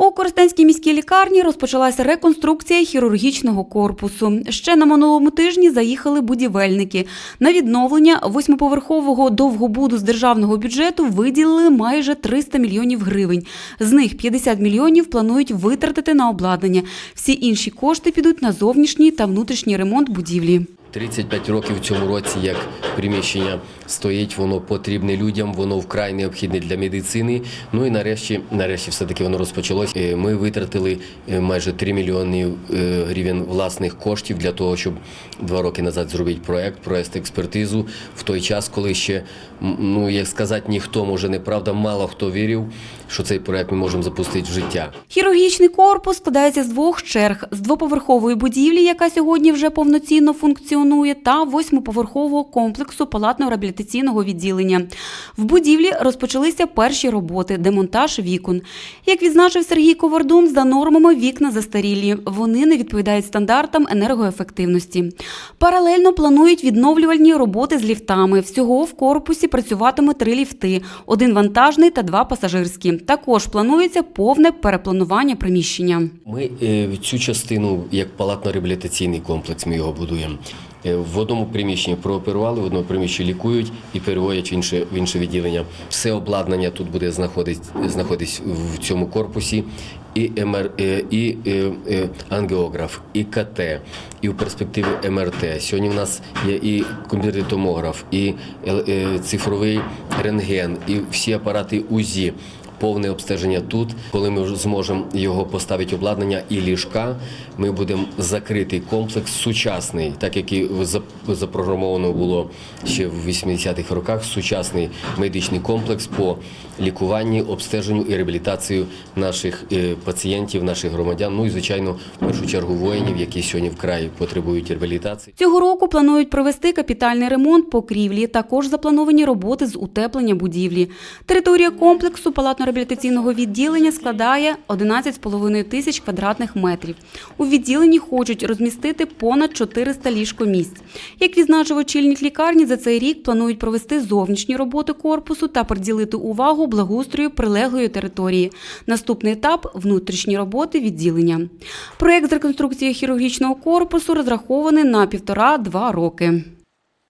У Коростенській міській лікарні розпочалася реконструкція хірургічного корпусу. Ще на минулому тижні заїхали будівельники. На відновлення восьмиповерхового довгобуду з державного бюджету виділили майже 300 мільйонів гривень. З них 50 мільйонів планують витратити на обладнання. Всі інші кошти підуть на зовнішній та внутрішній ремонт будівлі. 35 років в цьому році, як приміщення стоїть, воно потрібне людям, воно вкрай необхідне для медицини. Ну і нарешті, нарешті, все-таки воно розпочалось. Е, Ми витратили е, майже 3 мільйони е, гривень власних коштів для того, щоб два роки назад зробити проект, провести експертизу в той час, коли ще, ну як сказати, ніхто може неправда, мало хто вірив, що цей проект ми можемо запустити в життя. Хірургічний корпус складається з двох черг: з двоповерхової будівлі, яка сьогодні вже повноцінно функціонує, та восьмиповерхового комплексу палатно-реабілітаційного відділення. В будівлі розпочалися перші роботи, демонтаж вікон. Як відзначив Сергій Ковардун, за нормами вікна застарілі. Вони не відповідають стандартам енергоефективності. Паралельно планують відновлювальні роботи з ліфтами. Всього в корпусі працюватиме три ліфти: один вантажний та два пасажирські. Також планується повне перепланування приміщення. Ми е, цю частину, як палатно-реабілітаційний комплекс, ми його будуємо. Е, В одному приміщенні прооперували, в одному приміщенні лікують і переводять в інше, в інше відділення. Все обладнання тут буде знаходитись, знаходитись в цьому корпусі. І МР, е, і е, е, ангіограф, і КТ, і в перспективі МРТ. Сьогодні в нас є і комп'ютерний томограф, і цифровий рентген, і всі апарати УЗІ повне обстеження тут. Коли ми зможемо його поставити обладнання і ліжка, ми будемо закритий комплекс сучасний, так як і запрограмовано було ще в 80-х роках. Сучасний медичний комплекс по лікуванню, обстеженню і реабілітацію наших е, пацієнтів, наших громадян. Ну і звичайно, в першу чергу воїнів, які сьогодні вкрай потребують реабілітації. Цього року планують провести капітальний ремонт покрівлі. Також заплановані роботи з утеплення будівлі. Територія комплексу палатно-реабілітаційного відділення складає 11,5 тисяч квадратних метрів. У відділенні хочуть розмістити понад 400 ліжкомісць. Як відзначив очільник лікарні, за цей рік планують провести зовнішні роботи корпусу та приділити увагу благоустрою прилеглої території. Наступний етап внутрішні роботи відділення. Проєкт з реконструкції хірургічного корпусу розрахований на півтора-два роки.